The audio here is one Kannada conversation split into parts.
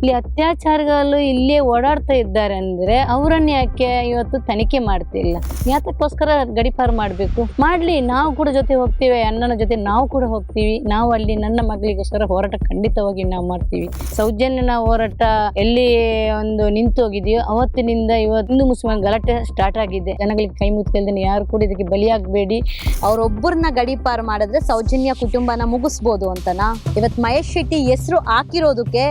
ಇಲ್ಲಿ ಅತ್ಯಾಚಾರಗಳು ಇಲ್ಲೇ ಓಡಾಡ್ತಾ ಇದ್ದಾರೆ ಅಂದ್ರೆ ಅವರನ್ನ ಯಾಕೆ ಇವತ್ತು ತನಿಖೆ ಮಾಡ್ತಿಲ್ಲ? ಯಾತಕ್ಕೋಸ್ಕರ ಗಡಿಪಾರು ಮಾಡಬೇಕು? ಮಾಡ್ಲಿ, ನಾವು ಕೂಡ ಜೊತೆ ಹೋಗ್ತೀವಿ, ಅಣ್ಣನ ಜೊತೆ ನಾವು ಕೂಡ ಹೋಗ್ತೀವಿ. ನಾವು ಅಲ್ಲಿ ನನ್ನ ಮಗಳಿಗೋಸ್ಕರ ಹೋರಾಟ ಖಂಡಿತವಾಗಿ ನಾವು ಮಾಡ್ತೀವಿ. ಸೌಜನ್ಯನ ಹೋರಾಟ ಎಲ್ಲಿ ಒಂದು ನಿಂತು ಹೋಗಿದೆಯೋ ಅವತ್ತಿನಿಂದ ಇವತ್ತು ಹಿಂದೂ ಮುಸ್ಲಿಂ ಗಲಾಟೆ ಸ್ಟಾರ್ಟ್ ಆಗಿದೆ. ಜನಗಳಿಗೆ ಕೈ ಮುಚ್ಚಿಲ್ದೇನೆ ಯಾರು ಕೂಡ ಇದಕ್ಕೆ ಬಲಿಯಾಗಬೇಡಿ. ಅವ್ರೊಬ್ಬರನ್ನ ಗಡಿಪಾರು ಮಾಡಿದ್ರೆ ಸೌಜನ್ಯ ಕುಟುಂಬನ ಮುಗಿಸ್ಬೋದು ಅಂತನಾ? ಇವತ್ ಮಹೇಶ್ ಶೆಟ್ಟಿ ಹೆಸರು ಹಾಕಿರೋದಕ್ಕೆ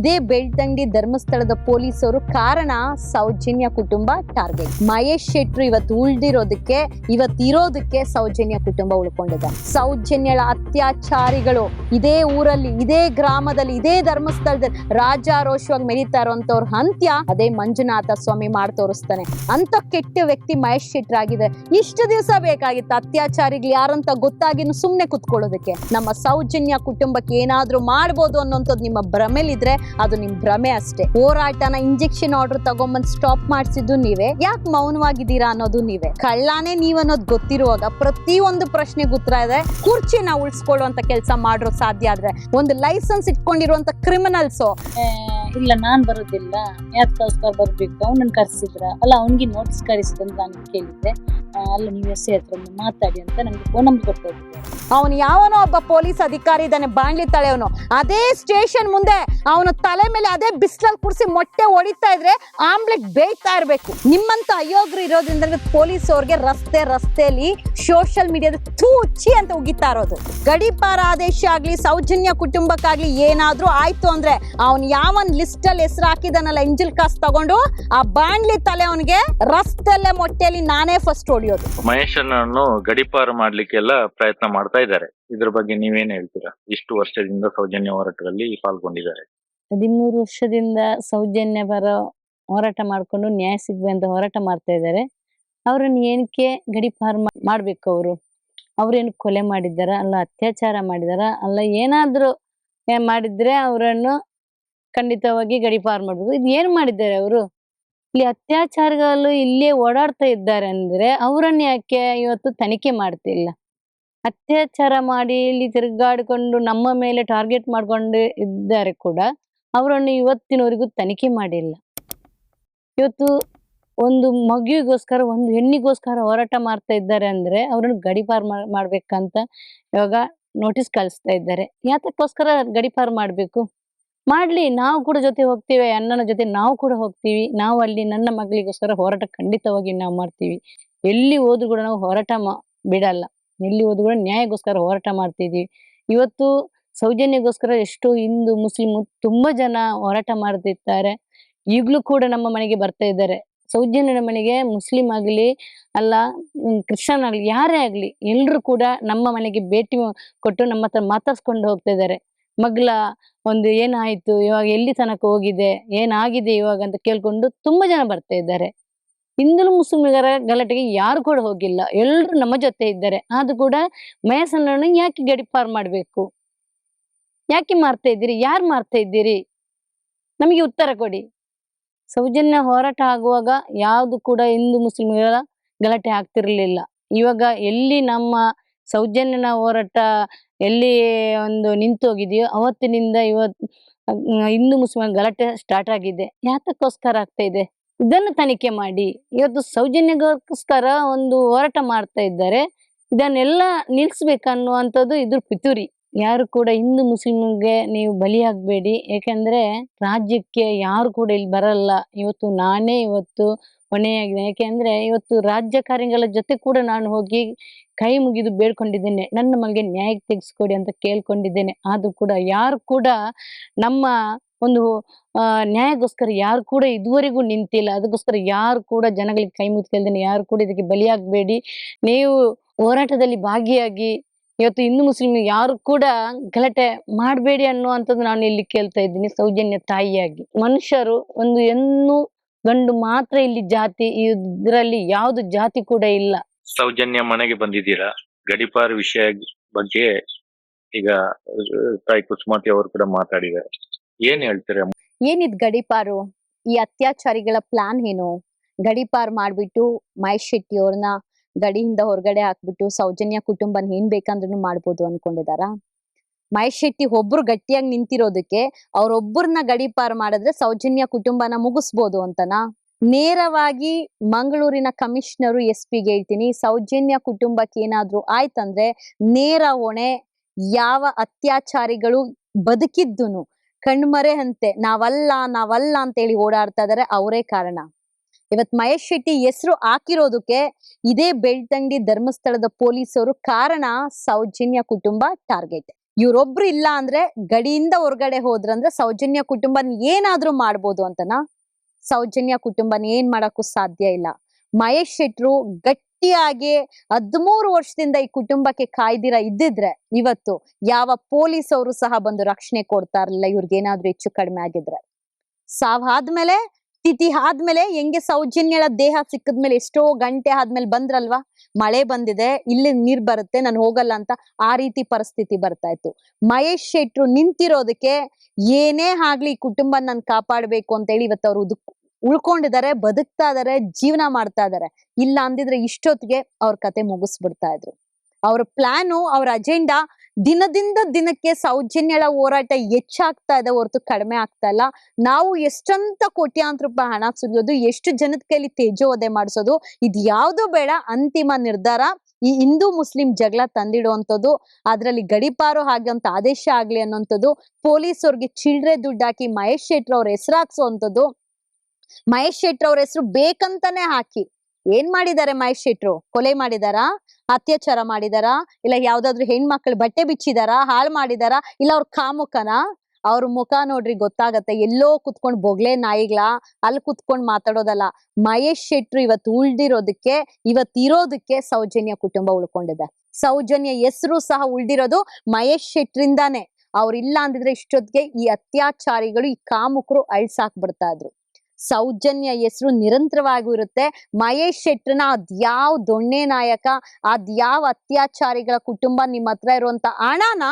ಇದೇ ಬೆಳ್ತಂಗಡಿ ಧರ್ಮಸ್ಥಳದ ಪೊಲೀಸರು ಕಾರಣ ಸೌಜನ್ಯ ಕುಟುಂಬ ಟಾರ್ಗೆಟ್. ಮಹೇಶ್ ಶೆಟ್ರು ಇವತ್ತು ಉಳ್ದಿರೋದಕ್ಕೆ ಇವತ್ತು ಇರೋದಕ್ಕೆ ಸೌಜನ್ಯ ಕುಟುಂಬ ಉಳ್ಕೊಂಡಿದೆ. ಸೌಜನ್ಯಳ ಅತ್ಯಾಚಾರಿಗಳು ಇದೇ ಊರಲ್ಲಿ, ಇದೇ ಗ್ರಾಮದಲ್ಲಿ, ಇದೇ ಧರ್ಮಸ್ಥಳದಲ್ಲಿ ರಾಜಾರೋಷವಾಗಿ ಮೆರೀತಾ ಇರೋಂಥವ್ರ ಅಂತ್ಯ ಅದೇ ಮಂಜುನಾಥ ಸ್ವಾಮಿ ಮಾಡಿ ತೋರಿಸ್ತಾನೆ. ಅಂತ ಕೆಟ್ಟ ವ್ಯಕ್ತಿ ಮಹೇಶ್ ಶೆಟ್ರಾಗಿದೆ ಇಷ್ಟು ದಿವಸ ಬೇಕಾಗಿತ್ತು ಅತ್ಯಾಚಾರಿಗಳು ಯಾರಂತ ಗೊತ್ತಾಗಿನ ಸುಮ್ಮನೆ ಕುತ್ಕೊಳ್ಳೋದಕ್ಕೆ. ನಮ್ಮ ಸೌಜನ್ಯ ಕುಟುಂಬಕ್ಕೆ ಏನಾದ್ರೂ ಮಾಡ್ಬೋದು ಅನ್ನೋಂಥದ್ದು ನಿಮ್ಮ ಭ್ರಮೆಲಿದ್ರೆ ಅದು ನಿಮ್ ಭ್ರಮೆ ಅಷ್ಟೇ. ಹೋರಾಟನ ಇಂಜೆಕ್ಷನ್ ಆರ್ಡರ್ ತಗೊಂಬಂದ್ ಸ್ಟಾಪ್ ಮಾಡಿಸಿದ್ದು ನೀವೇ. ಯಾಕೆ ಮೌನವಾಗಿದ್ದೀರಾ ಅನ್ನೋದು ನೀವೇ. ಕಳ್ಳಾನೇ ನೀವ್ ಅನ್ನೋದು ಗೊತ್ತಿರುವಾಗ ಪ್ರತಿ ಒಂದು ಪ್ರಶ್ನೆಗೆ ಉತ್ತರ ಇದೆ. ಕುರ್ಚಿನ ಉಳಿಸ್ಕೊಳ್ಳುವಂತ ಕೆಲಸ ಮಾಡ್ರೋ ಸಾಧ್ಯ ಆದ್ರೆ. ಒಂದು ಲೈಸೆನ್ಸ್ ಇಟ್ಕೊಂಡಿರುವಂತ ಕ್ರಿಮಿನಲ್ಸ್ ಇಲ್ಲ, ನಾನ್ ಬರೋದಿಲ್ಲ. ಯಾತಕ್ಕೋಸ್ಕರ ಬರ್ಬೇಕು. ಅವನನ್ನ ಕರ್ಸಿದ್ರ? ಅಲ್ಲ, ಅವನಿಗೆ ನೋಟಿಸ್ ಕರೆಸಿದಂತ ನಾನು ಕೇಳಿದ್ದೆ. ಅಲ್ಲ ನೀವು ಎಸ್ ಹತ್ರ ಅಂತ ನನಗೆ ಫೋನ್ ನಂಬರ್ ಕೊಟ್ಟು ಅವನು ಯಾವನೋ ಒಬ್ಬ ಪೊಲೀಸ್ ಅಧಿಕಾರಿ ಇದ್ದಾನೆ, ಬಾಣ್ಲಿ ತಳೆಯವನು ಅದೇ ಸ್ಟೇಷನ್ ಮುಂದೆ ಅವನ ತಲೆ ಮೇಲೆ ಅದೇ ಬಿಸಿಲಲ್ಲಿ ಕುಡಿಸಿ ಮೊಟ್ಟೆ ಹೊಡಿತಾ ಇದ್ರೆ ಆಮ್ಲೆಟ್ ಬೇಯ್ತಾ ಇರ್ಬೇಕು. ನಿಮ್ಮಂತ ಅಯೋಗ್ರು ಇರೋದ್ರಿಂದ ಪೊಲೀಸ್ ಅವ್ರಿಗೆ ರಸ್ತೆ ರಸ್ತೆಯಲ್ಲಿ ಸೋಷಿಯಲ್ ಮೀಡಿಯಾದ ತೂಚಿ ಅಂತ ಉಗಿತಾ ಇರೋದು. ಗಡಿಪಾರ ಆದೇಶ ಆಗ್ಲಿ, ಸೌಜನ್ಯ ಕುಟುಂಬಕ್ಕಾಗ್ಲಿ ಏನಾದ್ರೂ ಆಯ್ತು ಅಂದ್ರೆ ಅವನ್ ಯಾವನ್ ಲಿಸ್ಟ್ ಅಲ್ಲಿ ಹೆಸರು ಹಾಕಿದನಲ್ಲ ಇಂಜಿಲ್ ಕಾಸ್ ತಗೊಂಡು, ಆ ಬಾಣ್ಲಿ ತಲೆ ಅವನಿಗೆ ರಸ್ತೆಲ್ಲೇ ಮೊಟ್ಟೆಯಲ್ಲಿ ನಾನೇ ಫಸ್ಟ್ ಹೊಡಿಯೋದು. ಮಹೇಶನನ್ನು ಗಡಿಪಾರು ಮಾಡ್ಲಿಕ್ಕೆಲ್ಲ ಪ್ರಯತ್ನ ಮಾಡ್ತಾ ಇದ್ದಾರೆ. ಇದ್ರ ಬಗ್ಗೆ ನೀವೇನ್ ಹೇಳ್ತೀರಾ? ಇಷ್ಟು ವರ್ಷದಿಂದ ಸೌಜನ್ಯ ಹೋರಾಟದಲ್ಲಿ ಪಾಲ್ಗೊಂಡಿದ್ದಾರೆ. ಹದಿಮೂರು ವರ್ಷದಿಂದ ಸೌಜನ್ಯ ಪರ ಹೋರಾಟ ಮಾಡ್ಕೊಂಡು ನ್ಯಾಯ ಸಿಗ್ಬೇ ಅಂತ ಹೋರಾಟ ಮಾಡ್ತಾ ಇದ್ದಾರೆ. ಅವ್ರನ್ನ ಏನಕ್ಕೆ ಗಡಿಪಾರು ಮಾಡ್ಬೇಕು ಅವರು? ಅವ್ರೇನು ಕೊಲೆ ಮಾಡಿದ್ದಾರ? ಅಲ್ಲ ಅತ್ಯಾಚಾರ ಮಾಡಿದಾರ ಅಲ್ಲ ಏನಾದ್ರೂ ಏನ್ ಮಾಡಿದ್ರೆ ಅವರನ್ನು ಖಂಡಿತವಾಗಿ ಗಡಿಪಾರು ಮಾಡ್ಬೇಕು. ಇದು ಏನ್ ಮಾಡಿದ್ದಾರೆ ಅವರು? ಇಲ್ಲಿ ಅತ್ಯಾಚಾರಗಳು ಇಲ್ಲೇ ಓಡಾಡ್ತಾ ಇದ್ದಾರೆ ಅಂದ್ರೆ ಅವರನ್ನ ಯಾಕೆ ಇವತ್ತು ತನಿಖೆ ಮಾಡ್ತಿಲ್ಲ? ಅತ್ಯಾಚಾರ ಮಾಡಿ ಇಲ್ಲಿ ತಿರುಗಾಡಿಕೊಂಡು ನಮ್ಮ ಮೇಲೆ ಟಾರ್ಗೆಟ್ ಮಾಡ್ಕೊಂಡು ಇದ್ದಾರೆ ಕೂಡ ಅವರನ್ನು ಇವತ್ತಿನವರೆಗೂ ತನಿಖೆ ಮಾಡಿಲ್ಲ. ಇವತ್ತು ಒಂದು ಮಗುವಿಗೋಸ್ಕರ, ಒಂದು ಹೆಣ್ಣಿಗೋಸ್ಕರ ಹೋರಾಟ ಮಾಡ್ತಾ ಇದ್ದಾರೆ ಅಂದ್ರೆ ಅವರನ್ನು ಗಡಿಪಾರು ಮಾಡಬೇಕಂತ ಇವಾಗ ನೋಟಿಸ್ ಕಳಿಸ್ತಾ ಇದ್ದಾರೆ. ಯಾತಕ್ಕೋಸ್ಕರ ಗಡಿಪಾರು ಮಾಡ್ಬೇಕು? ಮಾಡ್ಲಿ, ನಾವು ಕೂಡ ಜೊತೆ ಹೋಗ್ತೀವಿ, ಅಣ್ಣನ ಜೊತೆ ನಾವು ಕೂಡ ಹೋಗ್ತೀವಿ. ನಾವು ಅಲ್ಲಿ ನನ್ನ ಮಗಳಿಗೋಸ್ಕರ ಹೋರಾಟ ಖಂಡಿತವಾಗಿ ನಾವು ಮಾಡ್ತೀವಿ. ಎಲ್ಲಿ ಹೋದ್ರು ಕೂಡ ನಾವು ಹೋರಾಟ ಮಾ- ಬಿಡಲ್ಲ. ಎಲ್ಲಿ ಹೋದ್ರು ಕೂಡ ನ್ಯಾಯಕ್ಕೋಸ್ಕರ ಹೋರಾಟ ಮಾಡ್ತಿದ್ವಿ. ಇವತ್ತು ಸೌಜನ್ಯಗೋಸ್ಕರ ಎಷ್ಟು ಹಿಂದೂ ಮುಸ್ಲಿಂ ತುಂಬಾ ಜನ ಹೋರಾಟ ಮಾಡ್ತಿರ್ತಾರೆ. ಈಗಲೂ ಕೂಡ ನಮ್ಮ ಮನೆಗೆ ಬರ್ತಾ ಇದ್ದಾರೆ. ಸೌಜನ್ಯನ ಮನೆಗೆ ಮುಸ್ಲಿಂ ಆಗ್ಲಿ, ಅಲ್ಲ ಕ್ರಿಶ್ಚಿಯನ್ ಆಗ್ಲಿ, ಯಾರೇ ಆಗ್ಲಿ, ಎಲ್ರು ಕೂಡ ನಮ್ಮ ಮನೆಗೆ ಭೇಟಿ ಕೊಟ್ಟು ನಮ್ಮ ಹತ್ರ ಮಾತಾಡ್ಸ್ಕೊಂಡು ಹೋಗ್ತಾ ಇದ್ದಾರೆ. ಮಗ್ಲ ಒಂದು ಏನಾಯ್ತು, ಇವಾಗ ಎಲ್ಲಿ ತನಕ ಹೋಗಿದೆ, ಏನಾಗಿದೆ ಇವಾಗ ಅಂತ ಕೇಳ್ಕೊಂಡು ತುಂಬಾ ಜನ ಬರ್ತಾ ಇದ್ದಾರೆ. ಹಿಂದೂ ಮುಸ್ಲಿಮರ ಗಲಾಟೆಗೆ ಯಾರು ಕೂಡ ಹೋಗಿಲ್ಲ ಎಲ್ಲರೂ ನಮ್ಮ ಜೊತೆ ಇದ್ದಾರೆ. ಆದ್ರೂ ಕೂಡ ಮಯಸನ್ನ ಯಾಕೆ ಗಡಿಪಾರ್ ಮಾಡ್ಬೇಕು? ಯಾಕೆ ಮಾರ್ತಾ ಇದ್ದೀರಿ? ಯಾರು ಮಾರ್ತಾ ಇದ್ದೀರಿ? ನಮಗೆ ಉತ್ತರ ಕೊಡಿ. ಸೌಜನ್ಯ ಹೋರಾಟ ಆಗುವಾಗ ಯಾವುದು ಕೂಡ ಹಿಂದೂ ಮುಸ್ಲಿಮರ ಗಲಾಟೆ ಆಗ್ತಿರ್ಲಿಲ್ಲ. ಇವಾಗ ಎಲ್ಲಿ ನಮ್ಮ ಸೌಜನ್ಯನ ಹೋರಾಟ ಎಲ್ಲಿ ಒಂದು ನಿಂತು ಹೋಗಿದೆಯೋ, ಅವತ್ತಿನಿಂದ ಇವತ್ತು ಹಿಂದೂ ಮುಸ್ಲಿಂ ಗಲಾಟೆ ಸ್ಟಾರ್ಟ್ ಆಗಿದೆ. ಯಾತಕ್ಕೋಸ್ಕರ ಆಗ್ತಾ ಇದೆ? ಇದನ್ನು ತನಿಖೆ ಮಾಡಿ. ಇವತ್ತು ಸೌಜನ್ಯಗೋಸ್ಕರ ಒಂದು ಹೋರಾಟ ಮಾಡ್ತಾ ಇದ್ದಾರೆ. ಇದನ್ನೆಲ್ಲ ನಿಲ್ಲಿಸ್ಬೇಕನ್ನುವಂಥದ್ದು ಇದ್ರ ಪಿತೂರಿ. ಯಾರು ಕೂಡ ಹಿಂದೂ ಮುಸ್ಲಿಮ್ಗೆ ನೀವು ಬಲಿಯಾಗಬೇಡಿ. ಯಾಕಂದ್ರೆ ರಾಜ್ಯಕ್ಕೆ ಯಾರು ಕೂಡ ಇಲ್ಲಿ ಬರಲ್ಲ. ಇವತ್ತು ನಾನೇ ಇವತ್ತು ಹೊಣೆಯಾಗಿದೆ ಯಾಕೆಂದ್ರೆ ಇವತ್ತು ರಾಜ್ಯ ಕಾರ್ಯಗಳ ಜೊತೆ ಕೂಡ ನಾನು ಹೋಗಿ ಕೈ ಮುಗಿದು ಬೇಡ್ಕೊಂಡಿದ್ದೇನೆ. ನನ್ನ ಮಗಳಿಗೆ ನ್ಯಾಯ ತೆಗೆಸ್ಕೊಡಿ ಅಂತ ಕೇಳ್ಕೊಂಡಿದ್ದೇನೆ. ಆದ್ರೂ ಕೂಡ ಯಾರು ಕೂಡ ನಮ್ಮ ಒಂದು ನ್ಯಾಯಗೋಸ್ಕರ ಯಾರು ಕೂಡ ಇದುವರೆಗೂ ನಿಂತಿಲ್ಲ. ಅದಕ್ಕೋಸ್ಕರ ಯಾರು ಕೂಡ ಜನಗಳಿಗೆ ಕೈ ಮುಗಿದ್ಕೊಳ್ದೇನೆ ಯಾರು ಕೂಡ ಇದಕ್ಕೆ ಬಲಿಯಾಗಬೇಡಿ. ನೀವು ಹೋರಾಟದಲ್ಲಿ ಭಾಗಿಯಾಗಿ ಇವತ್ತು ಹಿಂದೂ ಮುಸ್ಲಿಂ ಯಾರು ಕೂಡ ಗಲಾಟೆ ಮಾಡಬೇಡಿ ಅನ್ನುವಂಥದ್ದು ನಾನು ಇಲ್ಲಿ ಕೇಳ್ತಾ ಇದ್ದೀನಿ. ಸೌಜನ್ಯ ತಾಯಿಯಾಗಿ. ಮನುಷ್ಯರು ಒಂದು ಹೆಣ್ಣು ಗಂಡು ಮಾತ್ರ ಇಲ್ಲಿ ಜಾತಿ ಇದರಲ್ಲಿ ಯಾವ್ದು ಜಾತಿ ಕೂಡ ಇಲ್ಲ. ಸೌಜನ್ಯ ಮನೆಗೆ ಬಂದಿದ್ದೀರಾ? ಗಡಿಪಾರು ವಿಷಯ ಬಗ್ಗೆ ಈಗ ತಾಯಿ ಕುಸುಮಾತಿ ಅವರು ಕೂಡ ಮಾತಾಡಿದ್ದಾರೆ. ಏನ್ ಹೇಳ್ತೀರಾ? ಏನಿದ್ ಗಡಿಪಾರು? ಈ ಅತ್ಯಾಚಾರಿಗಳ ಪ್ಲಾನ್ ಏನು? ಗಡಿಪಾರ್ ಮಾಡ್ಬಿಟ್ಟು ಮಹೇಶ್ ಶೆಟ್ಟಿ ಅವ್ರನ್ನ ಗಡಿಯಿಂದ ಹೊರಗಡೆ ಹಾಕ್ಬಿಟ್ಟು ಸೌಜನ್ಯ ಕುಟುಂಬನ ಏನ್ ಬೇಕಂದ್ರೂ ಮಾಡ್ಬೋದು ಅನ್ಕೊಂಡಿದಾರಾ ಮಹೇಶ್ ಶೆಟ್ಟಿ ಒಬ್ರು ಗಟ್ಟಿಯಾಗಿ ನಿಂತಿರೋದಕ್ಕೆ ಅವ್ರೊಬ್ಬರನ್ನ ಗಡೀಪಾರು ಮಾಡಿದ್ರೆ ಸೌಜನ್ಯ ಕುಟುಂಬನ ಮುಗಿಸ್ಬೋದು ಅಂತನ? ನೇರವಾಗಿ ಮಂಗಳೂರಿನ ಕಮಿಷನರು ಎಸ್ ಪಿಗೆ ಹೇಳ್ತೀನಿ, ಸೌಜನ್ಯ ಕುಟುಂಬಕ್ಕೆ ಏನಾದ್ರೂ ಆಯ್ತಂದ್ರೆ ನೇರ ಹೊಣೆ, ಯಾವ ಅತ್ಯಾಚಾರಿಗಳು ಬದುಕಿದ್ದುನು, ಕಣ್ಮರೆ ಅಂತೆ, ನಾವಲ್ಲ ನಾವಲ್ಲ ಅಂತ ಹೇಳಿ ಓಡಾಡ್ತಾ ಇದಾರೆ, ಅವರೇ ಕಾರಣ. ಇವತ್ ಮಹೇಶ್ ಶೆಟ್ಟಿ ಹೆಸರು ಹಾಕಿರೋದಕ್ಕೆ ಇದೇ ಬೆಳ್ತಂಗಡಿ ಧರ್ಮಸ್ಥಳದ ಪೊಲೀಸರು ಕಾರಣ ಸೌಜನ್ಯ ಕುಟುಂಬ ಟಾರ್ಗೆಟ್. ಇವ್ರೊಬ್ರು ಇಲ್ಲ ಅಂದ್ರೆ ಗಡಿಯಿಂದ ಹೊರಗಡೆ ಹೋದ್ರಂದ್ರೆ ಸೌಜನ್ಯ ಕುಟುಂಬನ್ ಏನಾದ್ರೂ ಮಾಡ್ಬೋದು ಅಂತನಾ? ಸೌಜನ್ಯ ಕುಟುಂಬನ ಏನ್ ಮಾಡಕ್ಕೂ ಸಾಧ್ಯ ಇಲ್ಲ. ಮಹೇಶ್ ಶೆಟ್ರು ಗಟ್ಟಿಯಾಗಿ ಹದಿಮೂರು ವರ್ಷದಿಂದ ಈ ಕುಟುಂಬಕ್ಕೆ ಕಾಯ್ದಿರ ಇದ್ದಿದ್ರೆ ಇವತ್ತು ಯಾವ ಪೊಲೀಸ್ ಅವರು ಸಹ ಬಂದು ರಕ್ಷಣೆ ಕೊಡ್ತಾ ಇರ್ಲಿಲ್ಲ ಇವ್ರಿಗೆ ಏನಾದ್ರೂ ಹೆಚ್ಚು ಕಡಿಮೆ ಆಗಿದ್ರೆ. ಸಾವ್ ಆದ್ಮೇಲೆ ತಿಥಿ ಆದ್ಮೇಲೆ ಹೆಂಗೆ ಸೌಜನ್ಯಳ ದೇಹ ಸಿಕ್ಕದ್ಮೇಲೆ ಎಷ್ಟೋ ಗಂಟೆ ಆದ್ಮೇಲೆ ಬಂದ್ರಲ್ವಾ? ಮಳೆ ಬಂದಿದೆ, ಇಲ್ಲಿ ನೀರ್ ಬರುತ್ತೆ, ನಾನು ಹೋಗಲ್ಲ ಅಂತ ಆ ರೀತಿ ಪರಿಸ್ಥಿತಿ ಬರ್ತಾ ಇತ್ತು. ಮಹೇಶ್ ಶೆಟ್ರು ನಿಂತಿರೋದಕ್ಕೆ ಏನೇ ಆಗ್ಲಿ ಕುಟುಂಬ ನಾನು ಕಾಪಾಡ್ಬೇಕು ಅಂತ ಹೇಳಿ ಇವತ್ತು ಅವ್ರು ಉಳ್ಕೊಂಡಿದ್ದಾರೆ ಬದುಕ್ತಾ ಇದಾರೆ, ಜೀವನ ಮಾಡ್ತಾ ಇದಾರೆ. ಇಲ್ಲ ಅಂದಿದ್ರೆ ಇಷ್ಟೊತ್ತಿಗೆ ಅವ್ರ ಕತೆ ಮುಗಿಸ್ಬಿಡ್ತಾ ಇದ್ರು. ಅವ್ರ ಪ್ಲಾನು ಅವ್ರ ಅಜೆಂಡಾ ದಿನದಿಂದ ದಿನಕ್ಕೆ ಸೌಜನ್ಯಳ ಹೋರಾಟ ಹೆಚ್ಚಾಗ್ತಾ ಇದೆ ಹೊರತು ಕಡಿಮೆ ಆಗ್ತಾ ಇಲ್ಲ. ನಾವು ಎಷ್ಟಂತ ಕೋಟ್ಯಾಂತರ ರೂಪಾಯಿ ಹಣ ಸುರಿಯೋದು, ಎಷ್ಟು ಜನದ ಕೈಲಿ ತೇಜೋವಧೆ ಮಾಡಿಸೋದು, ಇದು ಯಾವ್ದು ಬೇಡ. ಅಂತಿಮ ನಿರ್ಧಾರ ಈ ಹಿಂದೂ ಮುಸ್ಲಿಂ ಜಗಳ ತಂದಿಡುವಂಥದ್ದು, ಅದರಲ್ಲಿ ಗಡಿಪಾರು ಹಾಗೆ ಅಂತ ಆದೇಶ ಆಗ್ಲಿ ಅನ್ನೋಂಥದ್ದು, ಪೊಲೀಸವ್ರಿಗೆ ಚಿಲ್ಡ್ರೆ ದುಡ್ಡು ಹಾಕಿ ಮಹೇಶ್ ಶೆಟ್ರ್ ಅವ್ರ ಹೆಸರು ಹಾಕ್ಸೋಂಥದ್ದು, ಮಹೇಶ್ ಶೆಟ್ರ್ ಅವ್ರ ಹೆಸರು ಬೇಕಂತಾನೆ ಹಾಕಿ. ಏನ್ ಮಾಡಿದ್ದಾರೆ ಮಹೇಶ್ ಶೆಟ್ರು? ಕೊಲೆ ಮಾಡಿದಾರಾ? ಅತ್ಯಾಚಾರ ಮಾಡಿದಾರ? ಇಲ್ಲ ಯಾವ್ದಾದ್ರು ಹೆಣ್ಮಕ್ಳು ಬಟ್ಟೆ ಬಿಚ್ಚಿದಾರಾ? ಹಾಳು ಮಾಡಿದಾರ? ಇಲ್ಲ ಅವ್ರ ಕಾಮುಖನ ಅವ್ರ ಮುಖ ನೋಡ್ರಿ ಗೊತ್ತಾಗತ್ತೆ. ಎಲ್ಲೋ ಕುತ್ಕೊಂಡ್ ಬೊಗ್ಲೆ ನಾಯಿಗಳ? ಅಲ್ಲಿ ಕುತ್ಕೊಂಡ್ ಮಾತಾಡೋದಲ್ಲ. ಮಹೇಶ್ ಶೆಟ್ರು ಇವತ್ತು ಉಳ್ದಿರೋದಕ್ಕೆ, ಇವತ್ತು ಇರೋದಕ್ಕೆ ಸೌಜನ್ಯ ಕುಟುಂಬ ಉಳ್ಕೊಂಡಿದೆ. ಸೌಜನ್ಯ ಹೆಸರು ಸಹ ಉಳ್ದಿರೋದು ಮಹೇಶ್ ಶೆಟ್ರಿಂದಾನೆ. ಅವ್ರಿಲ್ಲ ಅಂದಿದ್ರೆ ಇಷ್ಟೊತ್ತಿಗೆ ಈ ಅತ್ಯಾಚಾರಿಗಳು, ಈ ಕಾಮುಕರು ಅಳ್ಸಾಕ್ಬಿಡ್ತಾ ಇದ್ರು. ಸೌಜನ್ಯ ಹೆಸರು ನಿರಂತರವಾಗಿ ಇರುತ್ತೆ. ಮಹೇಶ್ ಶೆಟ್ರನ ಅದ್ಯಾವ್ ದೊಣ್ಣೆ ನಾಯಕ ಅದ್ಯಾವ ಅತ್ಯಾಚಾರಿಗಳ ಕುಟುಂಬ ನಿಮ್ಮ ಹತ್ರ ಇರುವಂತ ಹಣನ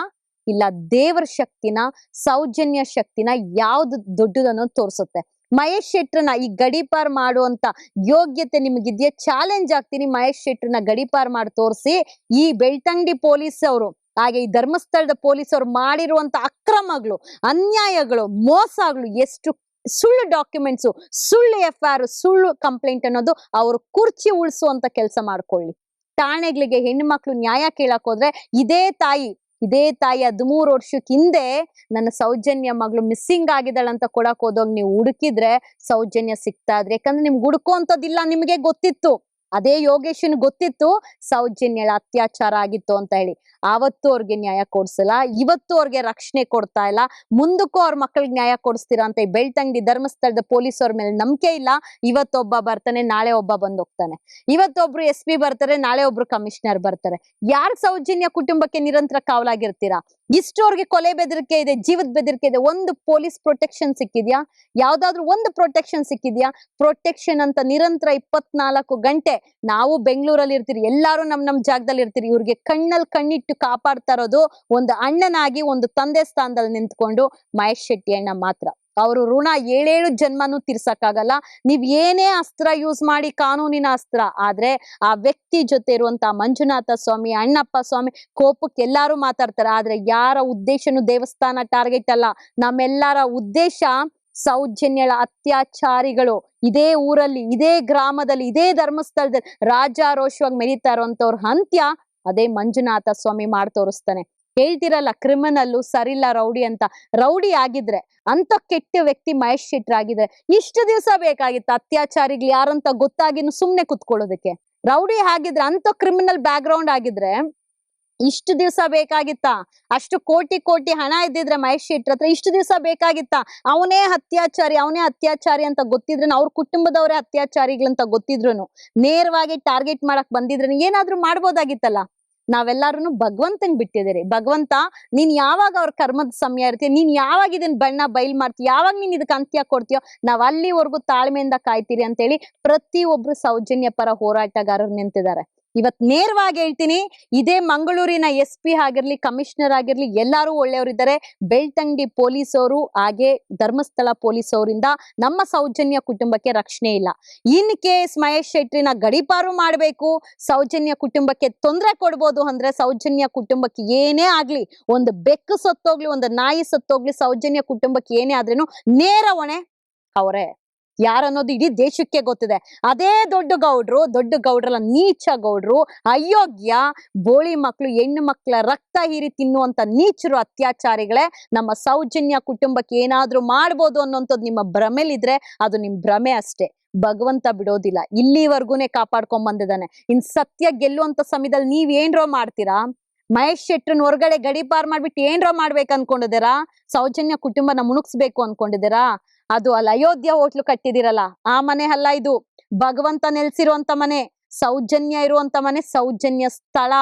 ಇಲ್ಲ ದೇವರ ಶಕ್ತಿನ, ಸೌಜನ್ಯ ಶಕ್ತಿನ ಯಾವ್ದು ದೊಡ್ಡದನ್ನು ತೋರಿಸುತ್ತೆ. ಮಹೇಶ್ ಶೆಟ್ರನ ಈ ಗಡಿಪಾರ್ ಮಾಡುವಂತ ಯೋಗ್ಯತೆ ನಿಮಗಿದ್ಯಾ? ಚಾಲೆಂಜ್ ಆಗ್ತೀನಿ ಮಹೇಶ್ ಶೆಟ್ರನ ಗಡಿಪಾರ್ ಮಾಡಿ ತೋರಿಸಿ. ಈ ಬೆಳ್ತಂಗಡಿ ಪೊಲೀಸ್ ಅವರು, ಹಾಗೆ ಈ ಧರ್ಮಸ್ಥಳದ ಪೊಲೀಸ್ ಅವ್ರು ಮಾಡಿರುವಂತ ಅಕ್ರಮಗಳು, ಅನ್ಯಾಯಗಳು ಮೋಸಗಳು ಎಷ್ಟು ಸುಳ್ಳು ಡಾಕ್ಯುಮೆಂಟ್ಸು ಸುಳ್ಳು ಎಫ್ ಆರ್ ಸುಳ್ಳು ಕಂಪ್ಲೇಂಟ್ ಅನ್ನೋದು ಅವರು ಕುರ್ಚಿ ಉಳಿಸುವಂತ ಕೆಲಸ ಮಾಡ್ಕೊಳ್ಳಿ. ಠಾಣೆಗಳಿಗೆ ಹೆಣ್ಮಕ್ಳು ನ್ಯಾಯ ಕೇಳಕ್ ಹೋದ್ರೆ ಇದೇ ತಾಯಿ ಇದೇ ತಾಯಿ ಹದಿಮೂರು ವರ್ಷಕ್ಕೆ ಹಿಂದೆ ನನ್ನ ಸೌಜನ್ಯ ಮಗಳು ಮಿಸ್ಸಿಂಗ್ ಆಗಿದ್ದಾಳೆ ಅಂತ ಕೊಡಕ್ ಹೋದಾಗ ನೀವು ಹುಡುಕಿದ್ರೆ ಸೌಜನ್ಯ ಸಿಗ್ತಾ ಇದ್ರೆ, ಯಾಕಂದ್ರೆ ನಿಮ್ಗೆ ಹುಡುಕುವಂಥದ್ದಿಲ್ಲ, ನಿಮಗೆ ಗೊತ್ತಿತ್ತು. ಅದೇ ಯೋಗೇಶನ್ ಗೊತ್ತಿತ್ತು, ಸೌಜನ್ಯಳ ಅತ್ಯಾಚಾರ ಆಗಿತ್ತು ಅಂತ ಹೇಳಿ. ಆವತ್ತು ಅವ್ರಿಗೆ ನ್ಯಾಯ ಕೊಡ್ಸಲ್ಲ, ಇವತ್ತು ಅವ್ರಿಗೆ ರಕ್ಷಣೆ ಕೊಡ್ತಾ ಇಲ್ಲ, ಮುಂದಕ್ಕೂ ಅವ್ರ ಮಕ್ಕಳಿಗೆ ನ್ಯಾಯ ಕೊಡಿಸ್ತೀರಾ ಅಂತ ಈ ಬೆಳ್ತಂಗಡಿ ಧರ್ಮಸ್ಥಳದ ಪೊಲೀಸ್ ಅವ್ರ ಮೇಲೆ ನಂಬಿಕೆ ಇಲ್ಲ, ಇವತ್ತೊಬ್ಬ ಬರ್ತಾನೆ, ನಾಳೆ ಒಬ್ಬ ಬಂದ್ ಹೋಗ್ತಾನೆ ಇವತ್ತೊಬ್ರು ಎಸ್ ಪಿ ಬರ್ತಾರೆ, ನಾಳೆ ಒಬ್ರು ಕಮಿಷನರ್ ಬರ್ತಾರೆ. ಯಾರ್ ಸೌಜನ್ಯ ಕುಟುಂಬಕ್ಕೆ ನಿರಂತರ ಕಾವಲಾಗಿರ್ತೀರಾ? ಇಷ್ಟು ಅವ್ರಿಗೆ ಕೊಲೆ ಬೆದರಿಕೆ ಇದೆ, ಜೀವದ ಬೆದರಿಕೆ ಇದೆ, ಒಂದು ಪೊಲೀಸ್ ಪ್ರೊಟೆಕ್ಷನ್ ಸಿಕ್ಕಿದ್ಯಾ? ಯಾವ್ದಾದ್ರು ಒಂದು ಪ್ರೊಟೆಕ್ಷನ್ ಸಿಕ್ಕಿದ್ಯಾ? ಪ್ರೊಟೆಕ್ಷನ್ ಅಂತ ನಿರಂತರ ಇಪ್ಪತ್ನಾಲ್ಕು ಗಂಟೆ ನಾವು ಬೆಂಗಳೂರಲ್ಲಿ ಇರ್ತೀರಿ, ಎಲ್ಲಾರು ನಮ್ ನಮ್ ಜಾಗದಲ್ಲಿ ಇರ್ತೀರಿ, ಇವ್ರಿಗೆ ಕಣ್ಣಲ್ಲಿ ಕಣ್ಣಿಟ್ಟು ಕಾಪಾಡ್ತಾ ಇರೋದು ಒಂದು ಅಣ್ಣನಾಗಿ ಒಂದು ತಂದೆ ಸ್ಥಾನದಲ್ಲಿ ನಿಂತ್ಕೊಂಡು ಮಹೇಶ್ ಶೆಟ್ಟಿ ಅಣ್ಣ ಮಾತ್ರ. ಅವರು ಋಣ ಏಳೇಳು ಜನ್ಮನೂ ತೀರ್ಸಕ್ಕಾಗಲ್ಲ. ನೀವ್ ಏನೇ ಅಸ್ತ್ರ ಯೂಸ್ ಮಾಡಿ ಕಾನೂನಿನ ಅಸ್ತ್ರ, ಆದ್ರೆ ಆ ವ್ಯಕ್ತಿ ಜೊತೆ ಇರುವಂತ ಮಂಜುನಾಥ ಸ್ವಾಮಿ, ಅಣ್ಣಪ್ಪ ಸ್ವಾಮಿ ಕೋಪಕ್ಕೆ ಎಲ್ಲರೂ ಮಾತಾಡ್ತಾರೆ. ಆದ್ರೆ ಯಾರ ಉದ್ದೇಶನು ದೇವಸ್ಥಾನ ಟಾರ್ಗೆಟ್ ಅಲ್ಲ. ನಮ್ಮೆಲ್ಲರ ಉದ್ದೇಶ ಸೌಜನ್ಯಳ ಅತ್ಯಾಚಾರಿಗಳು. ಇದೇ ಊರಲ್ಲಿ, ಇದೇ ಗ್ರಾಮದಲ್ಲಿ, ಇದೇ ಧರ್ಮಸ್ಥಳದಲ್ಲಿ ರಾಜಾರೋಷವಾಗಿ ಮೆರೀತಾ ಇರುವಂತವ್ರ ಅಂತ್ಯ ಅದೇ ಮಂಜುನಾಥ ಸ್ವಾಮಿ ಮಾಡಿ ತೋರಿಸ್ತಾನೆ. ಹೇಳ್ತಿರಲ್ಲ ಕ್ರಿಮಿನಲ್ ಸರಿಲ್ಲ, ರೌಡಿ ಅಂತ. ರೌಡಿ ಆಗಿದ್ರೆ ಅಂತ ಕೆಟ್ಟ ವ್ಯಕ್ತಿ ಮಹೇಶ್ ಆಗಿದ್ರೆ, ಇಷ್ಟು ದಿವಸ ಬೇಕಾಗಿತ್ತು ಅತ್ಯಾಚಾರಿಗಳು ಯಾರಂತ ಗೊತ್ತಾಗಿನು ಸುಮ್ನೆ ಕುತ್ಕೊಳ್ಳೋದಕ್ಕೆ. ರೌಡಿ ಆಗಿದ್ರೆ ಅಂತ ಕ್ರಿಮಿನಲ್ ಬ್ಯಾಕ್ ಗ್ರೌಂಡ್ ಆಗಿದ್ರೆ, ಇಷ್ಟು ದಿವಸ ಬೇಕಾಗಿತ್ತಾ? ಅಷ್ಟು ಕೋಟಿ ಕೋಟಿ ಹಣ ಇದ್ದಿದ್ರೆ ಮಹೇಶ್ ಶೆಟ್ರ್ ಹತ್ರ ಇಷ್ಟು ದಿವಸ ಬೇಕಾಗಿತ್ತಾ? ಅವನೇ ಅತ್ಯಾಚಾರಿ ಅವನೇ ಅತ್ಯಾಚಾರಿ ಅಂತ ಗೊತ್ತಿದ್ರು ಅವ್ರ ಕುಟುಂಬದವರೇ ಅತ್ಯಾಚಾರಿಗಳಂತ ಗೊತ್ತಿದ್ರು ನೇರವಾಗಿ ಟಾರ್ಗೆಟ್ ಮಾಡಕ್ ಬಂದಿದ್ರೆ ಏನಾದ್ರೂ ಮಾಡ್ಬೋದಾಗಿತ್ತಲ್ಲ? ನಾವೆಲ್ಲಾರು ಭಗವಂತನ್ ಬಿಟ್ಟಿದ್ದೀರಿ. ಭಗವಂತ, ನೀನ್ ಯಾವಾಗ ಅವ್ರ ಕರ್ಮದ ಸಮಯ ಇರ್ತೀಯ, ನೀನ್ ಯಾವಾಗ ಇದನ್ ಬಣ್ಣ ಬಯಲ್ ಮಾಡ್ತೀಯ, ಯಾವಾಗ ನೀನ್ ಇದಕ್ಕೆ ಅಂತ್ಯ ಕೊಡ್ತೀಯೋ, ನಾವ್ ಅಲ್ಲಿವರೆಗೂ ತಾಳ್ಮೆಯಿಂದ ಕಾಯ್ತೀರಿ ಅಂತೇಳಿ ಪ್ರತಿ ಒಬ್ರು ಸೌಜನ್ಯ ಪರ ಹೋರಾಟಗಾರರು ನಿಂತಿದ್ದಾರೆ. ಇವತ್ ನೇರವಾಗಿ ಹೇಳ್ತೀನಿ, ಇದೇ ಮಂಗಳೂರಿನ ಎಸ್ ಪಿ ಆಗಿರ್ಲಿ, ಕಮಿಷನರ್ ಆಗಿರ್ಲಿ, ಎಲ್ಲಾರು ಒಳ್ಳೆಯವರಿದ್ದಾರೆ. ಬೆಳ್ತಂಗಡಿ ಪೊಲೀಸವರು ಹಾಗೆ ಧರ್ಮಸ್ಥಳ ಪೊಲೀಸ್ ಅವರಿಂದ ನಮ್ಮ ಸೌಜನ್ಯ ಕುಟುಂಬಕ್ಕೆ ರಕ್ಷಣೆ ಇಲ್ಲ. ಇನ್ ಕೇಸ್ ಮಹೇಶ್ ಶೆಟ್ರಿನ ಗಡಿಪಾರು ಮಾಡಬೇಕು, ಸೌಜನ್ಯ ಕುಟುಂಬಕ್ಕೆ ತೊಂದರೆ ಕೊಡ್ಬೋದು ಅಂದ್ರೆ ಸೌಜನ್ಯ ಕುಟುಂಬಕ್ಕೆ ಏನೇ ಆಗ್ಲಿ, ಒಂದು ಬೆಕ್ಕು ಸತ್ತೋಗ್ಲಿ, ಒಂದು ನಾಯಿ ಸತ್ತೋಗ್ಲಿ, ಸೌಜನ್ಯ ಕುಟುಂಬಕ್ಕೆ ಏನೇ ಆದ್ರೇನು ನೇರ ಹೊಣೆ ಅವರೇ. ಯಾರನ್ನೋದು ಇಡೀ ದೇಶಕ್ಕೆ ಗೊತ್ತಿದೆ. ಅದೇ ದೊಡ್ಡ ಗೌಡ್ರು, ದೊಡ್ಡ ಗೌಡ್ರಲ್ಲ ನೀಚ ಗೌಡ್ರು, ಅಯೋಗ್ಯ, ಬೋಳಿ ಮಕ್ಕಳು ಹೆಣ್ಣು ಮಕ್ಕಳ ರಕ್ತ ಹೀರಿ ತಿನ್ನುವಂತ ನೀಚರು ಅತ್ಯಾಚಾರಿಗಳೇ, ನಮ್ಮ ಸೌಜನ್ಯ ಕುಟುಂಬಕ್ಕೆ ಏನಾದ್ರೂ ಮಾಡ್ಬೋದು ಅನ್ನೋಂಥದ್ದು ನಿಮ್ಮ ಭ್ರಮೆಲಿದ್ರೆ ಅದು ನಿಮ್ ಭ್ರಮೆ ಅಷ್ಟೇ. ಭಗವಂತ ಬಿಡೋದಿಲ್ಲ. ಇಲ್ಲಿವರೆಗೂನೆ ಕಾಪಾಡ್ಕೊಂಡ್ ಬಂದಿದ್ದಾನೆ ಇನ್ ಸತ್ಯ ಗೆಲ್ಲುವಂತ ಸಮಯದಲ್ಲಿ ನೀವ್ ಏನ್ರೋ ಮಾಡ್ತೀರಾ? ಮಹೇಶ್ ಶೆಟ್ರನ್ ಹೊರಗಡೆ ಗಡಿಪಾರ್ ಮಾಡ್ಬಿಟ್ಟು ಏನ್ರೋ ಮಾಡ್ಬೇಕು ಅನ್ಕೊಂಡಿದ್ದೀರಾ? ಸೌಜನ್ಯ ಕುಟುಂಬನ ಮುಣುಗ್ಸ್ಬೇಕು ಅನ್ಕೊಂಡಿದ್ದೀರಾ? ಅದು ಅಲ್ಲಿ ಅಯೋಧ್ಯ ಹೋಟ್ಲು ಕಟ್ಟಿದಿರಲ್ಲ, ಆ ಮನೆ ಅಲ್ಲ ಇದು. ಭಗವಂತ ನೆಲೆಸಿರುವಂತ ಮನೆ, ಸೌಜನ್ಯ ಇರುವಂತ ಮನೆ, ಸೌಜನ್ಯ ಸ್ಥಳ.